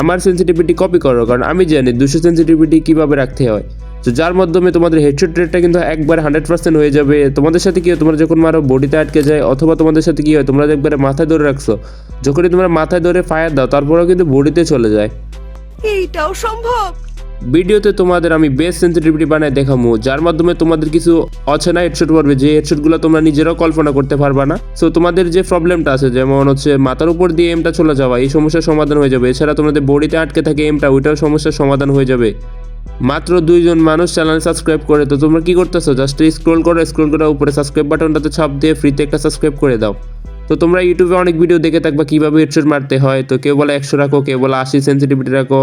আমার sensitivity copy করো, কারণ আমি জানি দুশো সেন্সিটিভিটি কীভাবে রাখতে হয়। তো যার মাধ্যমে তোমাদের হেডশট রেটটা কিন্তু একবার হান্ড্রেড পার্সেন্ট হয়ে যাবে। তোমাদের সাথে কী হয়, তোমরা যখন মারো বডিতে আটকে যায়, অথবা তোমাদের সাথে কী হয়, তোমরা একবারে মাথায় ধরে রাখছো। যখনই তোমরা মাথায় ধরে ফায়ার দাও, তারপরেও কিন্তু বডিতে চলে যায়। এইটাও সম্ভব? ভিডিওতে তোমাদের আমি বেস্ট সেন্সিটিভিটি বানায় দেখামু, যার মাধ্যমে তোমাদের কিছু অচেনা হেডশট পড়বে। যে হেডশটগুলো তোমরা নিজেরাও কল্পনা করতে পারবা না। সো তোমাদের যে প্রবলেমটা আছে, যেমন হচ্ছে মাথার উপর দিয়ে এমটা চলে যাওয়া, এই সমস্যার সমাধান হয়ে যাবে। এছাড়া তোমাদের বডিতে আটকে থাকে এমটা ওইটার সমস্যার সমাধান হয়ে যাবে। মাত্র দুইজন মানুষ চ্যানেল সাবস্ক্রাইব করে, তো তোমরা কি করতেছো? জাস্ট স্ক্রোল করো স্ক্রোল করে উপরে সাবস্ক্রাইব বাটনটাতে ছাপ দিয়ে ফ্রিতে একটা সাবস্ক্রাইব করে দাও। তো তোমরা ইউটিউবে অনেক ভিডিও দেখে থাকবা কীভাবে হেডশট মারতে হয়। তো কেউ বলে একশো রাখো, কেউ বলে আশি সেন্সিটিভিটি রাখো,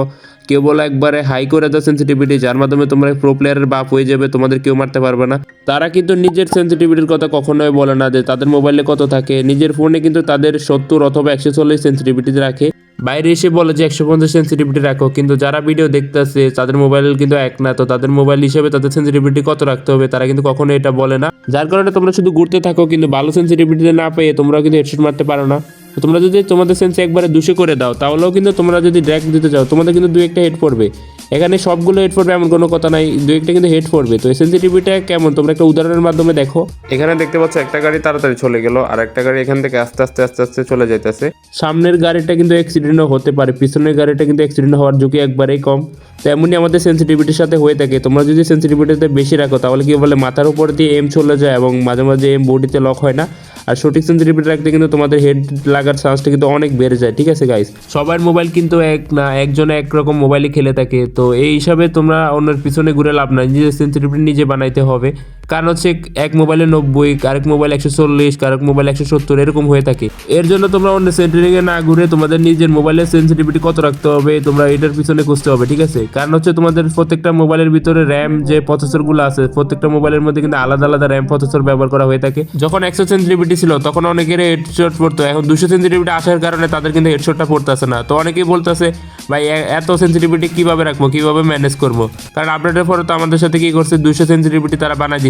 কেউ বলে একবারে হাই করে দাও সেন্সিটিভিটি যার মাধ্যমে তোমরা প্রো প্লেয়ারের বাপ হয়ে যাবে, তোমাদের কেউ মারতে পারবে না। তারা কিন্তু নিজের সেন্সিটিভিটির কথা কখনোই বলে না যে তাদের মোবাইলে কত থাকে। নিজের ফোনে কিন্তু তাদের সত্তর অথবা একশো চল্লিশ সেন্সিটিভিটি রাখে। বাইরে এসে বলে যে একশো পঞ্চাশ সেন্সিটিভিটি রাখো, কিন্তু যারা ভিডিও দেখতেছে, তাদের মোবাইল কিন্তু এক না, তো তাদের মোবাইল হিসেবে তাদের সেন্সিটিভিটি কত রাখতে হবে? তারা কিন্তু কখনো এটা বলে না। যার কারণে তোমরা শুধু ঘুরতে থাকো, কিন্তু ভালো সেন্সিটিভিটি না পেয়ে তোমরা কিন্তু হেডশট মারতে পারো না। তোমরা যদি তোমাদের সেন্স একবারে দুশো করে দাও, তাহলেও কিন্তু তোমরা যদি ড্র্যাক দিতে চাও, তোমাদের কিন্তু দু একটা হেড পড়বে। এখানে সবগুলো হেড পড়বে এমন কোনো কথা নাই দু একটা কিন্তু হেড পড়বে তো সেন্সিটিভিটা কেমন? তোমরা একটা উদাহরণের মাধ্যমে দেখো। এখানে দেখতে পাচ্ছ একটা গাড়ি তাড়াতাড়ি চলে গেল আর একটা গাড়ি এখান থেকে আস্তে আস্তে আস্তে আস্তে চলে যাইতেছে। সামনের গাড়িটা কিন্তু অ্যাক্সিডেন্টও হতে পারে পিছনের গাড়িটা কিন্তু অ্যাক্সিডেন্ট হওয়ার ঝুঁকি একবারেই কম। তো এমনই আমাদের সেন্সিটিভিটির সাথে হয়ে থাকে। তোমরা যদি সেন্সিটিভিটিতে বেশি রাখো তাহলে কি বলে মাথার উপর দিয়ে এম চলে যায় এবং মাঝে মাঝে এম বডিতে লক হয় না। আর সঠিক সেন্সিটিভিটি রাখতে কিন্তু তোমাদের হেড লাগার চান্সটা কিন্তু অনেক বেড়ে যায় ঠিক আছে গাইস সবার মোবাইল কিন্তু এক না একজনে একরকম মোবাইলে খেলে থাকে। তো এই হিসাবে তোমরা অন্যের পিছনে ঘুরে লাভ নাই। নিজের সেন্সিটিভিটি নিজে বানাইতে হবে। কারণ হচ্ছে এক মোবাইলে নব্বই, আরেক মোবাইল একশো চল্লিশ কারেক মোবাইল একশো সত্তর, এরকম হয়ে থাকে। এর জন্য তোমরা অন্য সেন্টারিংয়ে না ঘুরে তোমাদের নিজের মোবাইলের সেন্সিটিভিটি কত রাখতে হবে, তোমরা এটার পিছনে খুঁজতে হবে, ঠিক আছে? কারণ হচ্ছে তোমাদের প্রত্যেকটা মোবাইলের ভিতরে র্যাম যে প্রসেসরগুলো আছে, প্রত্যেকটা মোবাইলের মধ্যে কিন্তু আলাদা আলাদা র্যাম প্রসেসর ব্যবহার করা হয়ে থাকে। যখন একশো সেন্সিটিভিটি ছিল, তখন অনেকের হেডশট পড়তো। এখন দুশো সেন্সিটিভিটি আসার কারণে তাদের কিন্তু হেডশটটা পড়তেছে না। তো অনেকেই বলতেছে, ভাই এত সেন্সিটিভিটি কীভাবে রাখব, কীভাবে ম্যানেজ করব? কারণ আপডেটের পরে তো আমাদের সাথে কি করছে, দুশো সেন্সিটিভিটি তারা বানাই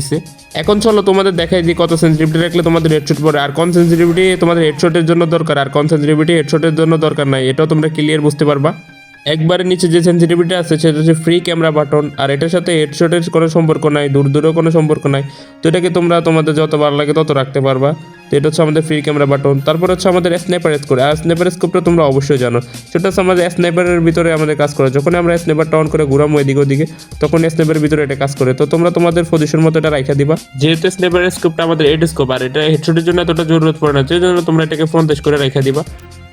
এখন চলো তোমাদের দেখাই যে কত সেন্সিটিভিটি রাখলে তোমাদের হেডশট পড়ে। আর কোন সেন্সিটিভিটি তোমাদের হেডশটের জন্য দরকার? আর কোন সেন্সিটিভিটি হেডশটের জন্য দরকার নাই? এটাও তোমরা ক্লিয়ার বুঝতে পারবা। একবারে নিচে যে সেন্সিটিভিটি আছে, সেটা হচ্ছে ফ্রি ক্যামেরা বাটন আর এটার সাথে হেডশটের কোনো সম্পর্ক নাই, দূর দূরেও কোনো সম্পর্ক নাই। তো এটাকে তোমরা তোমাদের যত ভালো লাগে তত রাখতে পারবা। তো এটা হচ্ছে আমাদের ফ্রি ক্যামেরা বাটন তারপর হচ্ছে আমাদের স্ন্যাপার স্কোপ আর স্ন্যাপার স্কোপটা তোমরা অবশ্যই জানো। সেটা হচ্ছে আমাদের স্ন্যাপারের ভিতরে আমাদের কাজ করে। যখন আমরা স্ন্যাপারটা অন করে ঘুরামো এদিকে ওদিকে, তখন স্ন্যাপারের ভিতরে এটা কাজ করে। তো তোমরা তোমাদের পজিশন মতো এটা রাখা দিবা। যেহেতু স্ন্যাপারের স্কোপটা আমাদের এড স্কোপ আর এটা হেডশটের জন্য এতটা জরুরত পড়ে না। সেই জন্য তোমরা এটাকে দেশ করে রাখা দিবা।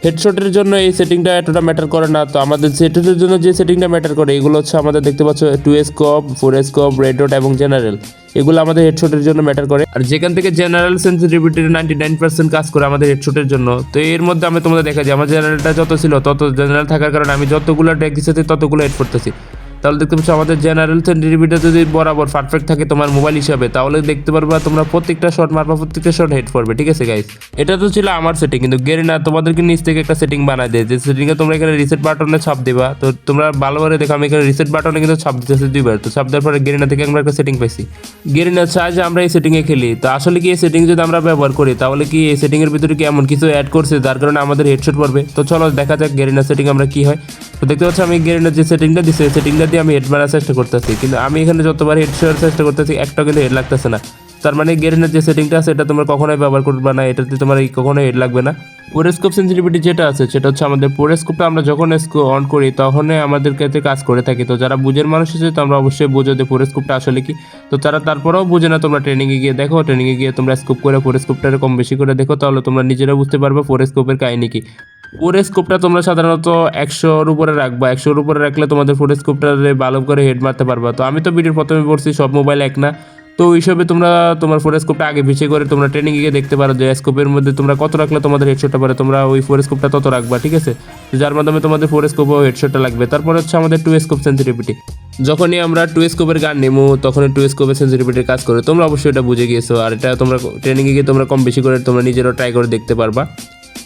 হেডশটের জন্য এই সেটিংটা এতটা ম্যাটার করে না। তো আমাদের সেটের জন্য যে সেটিংটা ম্যাটার করে, এগুলো হচ্ছে আমাদের দেখতে পাচ্ছ two scope four scope red dot এবং জেনারেল এগুলো আমাদের হেডশটের জন্য ম্যাটার করে। আর যেখান থেকে general sensitivity ninety nine percent কাজ করে আমাদের হেডশটের জন্য। তো এর মধ্যে আমি তোমাদের দেখা যায় আমার জেনারেলটা যত ছিল, তত জেনারেল থাকার কারণে আমি যতগুলো ট্যাগ দিচ্ছি ততগুলো হেড করতেছি। তাহলে দেখতে পাচ্ছ আমাদের জেনারেল সেন্সিটিভিটি যদি বরাবর পারফেক্ট থাকে তোমার মোবাইল হিসাবে, তাহলে দেখতে পারবা তোমরা প্রত্যেকটা শট মারবা, প্রত্যেকটা শট হেড পড়বে ঠিক আছে গাইস এটা তো ছিল আমার সেটিং কিন্তু গেরিনা তোমাদেরকে নিচ থেকে একটা সেটিং বানাই দেয়, যে সেটিংয়ে তোমরা এখানে রিসেট বাটনে ছাপ দিবা, তো তোমরা ভালোভাবে দেখো, আমি এখানে রিসেট বাটনে কিন্তু ছাপ দিতেছি দুইবার, তো ছাপ দেওয়ার পরে গেরিনা থেকে আমরা একটা সেটিং পাইছি। গেরিনা চাই যে আমরা এই সেটিংয়ে খেলি, তো আসলে কি এই সেটিং যদি আমরা ব্যবহার করি, তাহলে কি এই সেটিংয়ের ভিতরে কি এমন কিছু অ্যাড করছে, যার কারণে আমাদের হেডশট পড়বে? তো চলো দেখা যাক গেরিনা সেটিং আমরা কি হয়। তো দেখতে পাচ্ছ আমি গেরিনার যে সেটিংটা দিচ্ছে সেটিংটা দিয়ে আমি হেড মারার চেষ্টা করতেছি, কিন্তু আমি এখানে যতবার হেড শোয়ার চেষ্টা করতেছি একটা কিন্তু হেড লাগতেছে না। তার মানে গেরিনার যে সেটিংটা আছে, এটা তোমরা কখনোই ব্যবহার করবে না এটাতে তোমার কখনোই হেড লাগবে না। পোরেস্কোপ সেন্সিটিভিটি যেটা আছে, সেটা হচ্ছে আমাদের পোরেস্কোপটা আমরা যখন অন করি, তখনই আমাদের ক্ষেত্রে কাজ করে থাকি। তো যারা বুঝের মানুষ আছে, তো আমরা অবশ্যই বুঝো যে পোরেস্কোপটা আসলে কি। তো তারা তারপরেও বুঝে না, তোমরা ট্রেনিংয়ে গিয়ে দেখো ট্রেনিংয়ে গিয়ে তোমরা স্কোপ করে পোরেস্কোপটা কম বেশি করে দেখো, তাহলে তোমরা নিজেরা বুঝতে পারবে পোরেস্কোপের কাহিনী কি। ফোর স্কোপটা তোমরা সাধারণত একশোর উপরে রাখবা। একশোর উপরে রাখলে তোমাদের ফোর স্কোপটা ভালো করে হেড মারতে পারবা। তো আমি তো ভিডিওর প্রথমে পড়ছি, সব মোবাইল এক না। তো হিসাবে তোমরা, তোমার ফোর স্কোপটা আগে পিছিয়ে করে তোমরা ট্রেনিং গিয়ে দেখতে পারো যে স্কোপের মধ্যে তোমরা কত রাখলে তোমাদের হেডশটটা পারে। তোমরা ওই ফোর স্কোপটা তত রাখবা, ঠিক আছে? যার মাধ্যমে তোমাদের ফোর স্কোপ ও হেডশটটা লাগবে। তারপর হচ্ছে আমাদের টু স্কোপ সেন্সিটিভিটি যখনই আমরা টু স্কোপের গান নেব তখনই টু স্কোপের সেন্সিটিভিটির কাজ করে। তোমরা অবশ্যই এটা বুঝে গিয়েছো। আর এটা তোমরা ট্রেনিংয়ে গিয়ে তোমরা কম বেশি করে তোমরা নিজেরাও ট্রাই করে দেখতে পারবা।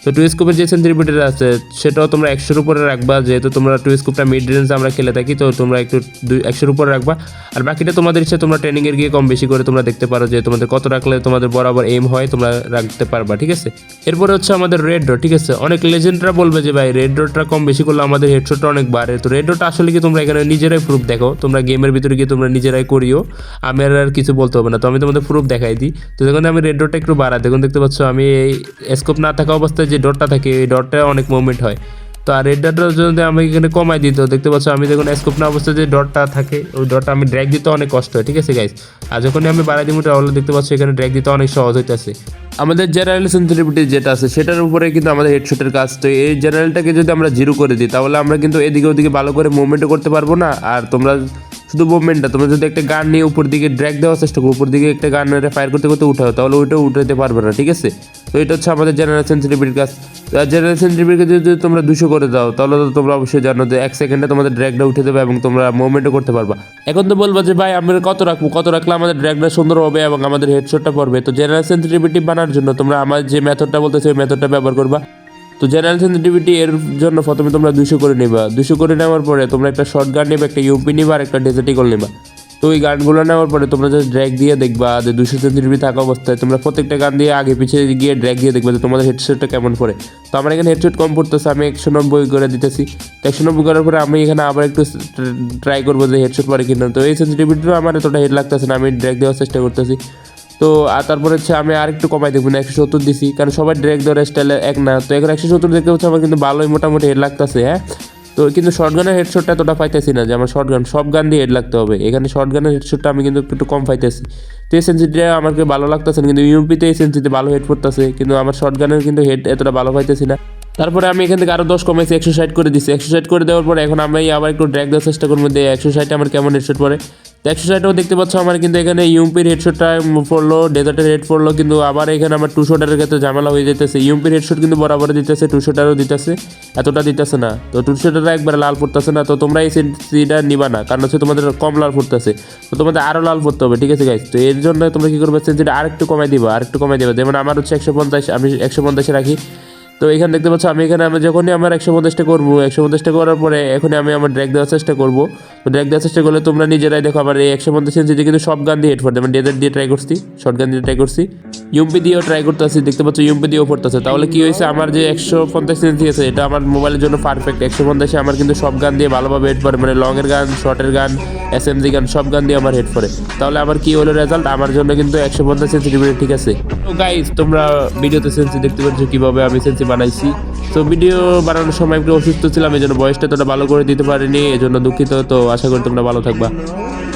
তো টু স্কোপের যে সেন্সিটিভিটি আছে, সেটাও তোমরা একশোর উপরে রাখবা। যেহেতু তোমরা টু স্কোপটা মিড রেঞ্জ আমরা খেলে থাকি, তো তোমরা একটু দুই একশোর উপরে রাখবা। আর বাকিটা তোমাদের ইচ্ছে, তোমরা ট্রেনিংয়ের গিয়ে কম বেশি করে তোমরা দেখতে পারো যে তোমাদের কত রাখলে তোমাদের বরাবর এম হয়, তোমরা রাখতে পারবা, ঠিক আছে? এরপরে হচ্ছে আমাদের রেড ডট ঠিক আছে? অনেক লেজেন্ডরা বলবে যে, ভাই রেড ডটটা কম বেশি করলে আমাদের হেডশটটা অনেক বাড়ে। তো রেড ডট আসলে কি তোমরা এখানে নিজেরাই প্রুফ দেখো? তোমরা গেমের ভিতরে গিয়ে তোমরা নিজেরাই করিও। আমি আর কিছু বলতে হবে না। তো আমি তোমাদের প্রুফ দেখাই দিই। তো যখন আমি রেড ডটটা একটু বাড়াই। দেখুন, দেখতে পাচ্ছ, আমি এই স্কোপ না থাকা অবস্থায় যে ডটটা থাকে, এই ডটটা অনেক মুভমেন্ট হয়। তো আর রেড ডটটা যদি আমি এখানে কমাই দিত, দেখতে পাচ্ছ আমি যখন স্কোপ না অবস্থায় যে ডটটা থাকে, ওই ডটটা আমি ড্র্যাগ দিতে অনেক কষ্ট হয়, ঠিক আছে গাইস আর যখন আমি বাড়াই দিব, তাহলে দেখতে পাচ্ছ এখানে ড্র্যাগ দিতে অনেক সহজ হইতেছে। আমাদের জেনারেল সেন্সিটিভিটি যেটা আছে, সেটার উপরে কিন্তু আমাদের হেডশটের কাজ। তো এই জেনারেলটাকে যদি আমরা জিরো করে দিই, তাহলে আমরা কিন্তু এদিকে ওদিকে ভালো করে মুভমেন্টও করতে পারব না। আর তোমরা শুধু মুভমেন্টটা তোমরা যদি একটা গান নিয়ে উপর দিকে ড্র্যাগ দেওয়ার চেষ্টা করো উপর দিকে একটা গান ফায়ার করতে করতে উঠাও, তাহলে ওইটাও উঠাতে পারবে না, ঠিক আছে? তো এটা হচ্ছে আমাদের জেনারেল সেন্সিটিভিটির কাজ। জেনারেল সেন্সিটিভিটি যদি তোমরা দুশো করে দাও, তাহলে তো তোমরা অবশ্যই জানো যে এক সেকেন্ডে তোমাদের ড্র্যাগটা উঠে দেবে এবং তোমরা মুভমেন্টও করতে পারবা। এখন তো বলব যে, ভাই, আমরা কত রাখব? কত রাখলে আমাদের ড্র্যাগটা সুন্দর হবে এবং আমাদের হেডশটটা পড়বে? তো জেনারেল সেন্সিটিভিটি বানার জন্য তোমরা আমার যে মেথডটা বলতেছে, ওই মেথডটা ব্যবহার করবা। তো জেনারেল সেন্সিটিভিটি এর জন্য প্রথমে তোমরা দুশো করে নেবা। দুশো করে নেওয়ার পরে তোমরা একটা শর্ট গান নেবে, একটা ইউপি নিবা আর একটা ডেজার্টিকল নেবা। তো ওই গানগুলো নেওয়ার পরে তোমরা যে ড্র্যাগ দিয়ে দেখবা যে দুশো সেন্টিমিটার থাকা অবস্থায় তোমরা প্রত্যেকটা গান দিয়ে আগে পিছিয়ে গিয়ে ড্র্যাগ দিয়ে দেখবা যে তোমাদের হেডসেটটা কেমন পড়ে। তো আমার এখানে হেডসেট কম পড়তেছে, আমি একশো নব্বই করে দিতেছি। তো একশো নব্বই করার পরে আমি এখানে আবার একটু ট্রাই করব যে হেডসেট পরে কিনা। তো এই সেন্সিটিভিটিও আমার এতটা হেড লাগতেছে না, আমি ড্র্যাগ দেওয়ার চেষ্টা করতেছি। তো, আর তারপরে হচ্ছে আমি আর একটু কমাই দেখব না, একশো সত্তর দিছি, কারণ সবাই ড্রেক দেওয়ার স্টাইলে এক না। তো এখন একশো সত্তর দেখতে হচ্ছে আমার কিন্তু ভালোই মোটামুটি হেড লাগতেছে হ্যাঁ? তো কিন্তু শর্ট গানের হেডশটটা এতটা পাইতেছি না যে আমার শর্ট গান সব গান দিয়ে হেড লাগতে হবে। এখানে শর্ট গানের হেডশটটা আমি কিন্তু একটু কম পাইতেছি। তো এই সেন্সিটিটা আমাকে ভালো লাগতেছে না, কিন্তু ইউপিতে এই সেন্সিতে ভালো হেড পড়তেছে, কিন্তু আমার শর্ট গানের কিন্তু হেড এতটা ভালো পাইতেছি না। তারপরে আমি এখান থেকে আরও দশ কমাইছি, একশো ষাট করে দিচ্ছি একশো ষাট করে দেওয়ার পরে এখন আমি আবার একটু ড্র্যাগ দেওয়ার চেষ্টা করব, যে একশো ষাটে আমার কেমন হেডশট পড়ে। একশো ষাটও দেখতে পাচ্ছ আমার, কিন্তু এখানে ইউপির হেডশটটা পড়ল ডেজার্টের হেড পড়ল, কিন্তু আবার এখানে আমার টু শটারের ক্ষেত্রে ঝামেলা হয়ে যেতেছে ইউপির হেডশট কিন্তু বরাবর দিতেছে টু শটারও দিতেছে, এতটা দিতেছে না। তো টু শটারটা একবার লাল পড়তেছে না, তো তোমরা এই সিটা নিবা না, কারণ হচ্ছে তোমাদের কম লাল পড়তেছে। তো তোমাদের আরও লাল পড়তে হবে, ঠিক আছে গাইজ তো এর জন্য তোমরা কী করবে সেন্সিটা আরেকটু কমাই দিবা, আরেকটু কমাই দিবা। যেমন আমার হচ্ছে একশো পঞ্চাশ, আমি একশো পঞ্চাশে রাখি। তো এখানে দেখতে পাচ্ছ, আমি এখানে, আমি যখনই আমার একশো পঞ্চাশটা করব, একশো পঞ্চাশটা করার পরে এখনই আমি আমার ড্র্যাগ দেওয়ার চেষ্টা করব। তো ড্র্যাগ দেওয়ার চেষ্টা করলে তোমরা নিজেরাই দেখো, আমার এই একশো পঞ্চাশ ইঞ্চিতে কিন্তু সব গান দিয়ে হেড পড়তে আমি ডেজার্ট দিয়ে ট্রাই করছি শর্ট গান দিয়ে ট্রাই করছি। ইউপি দিয়েও ট্রাই করতেছি, দেখতে পাচ্ছ ইউপি দিয়েও পড়তেছে। তাহলে কি হয়েছে? আমার যে একশো পঞ্চাশ ইঞ্চি আছে এটা আমার মোবাইলের জন্য পারফেক্ট একশো পঞ্চাশে আমার কিন্তু সব গান দিয়ে ভালোভাবে হেড পরে মানে লংয়ের গান শর্টের গান এস এম জি গান, সব গান দিয়ে আমার হেড পরে তাহলে আমার কি হলো রেজাল্ট আমার জন্য কিন্তু একশো পঞ্চাশ সেন্সিটিভিটি ঠিক আছে। তো গাইজ তোমরা ভিডিওতে সেন্সি দেখতে পাচ্ছ কীভাবে আমি সেন্সি বানাইছি। তো ভিডিও বানানোর সময় একটু অসুস্থ ছিলাম এই জন্য বয়সটা তোটা ভালো করে দিতে পারিনি এই জন্য দুঃখিত। তো আশা করি তোমরা ভালো থাকবা।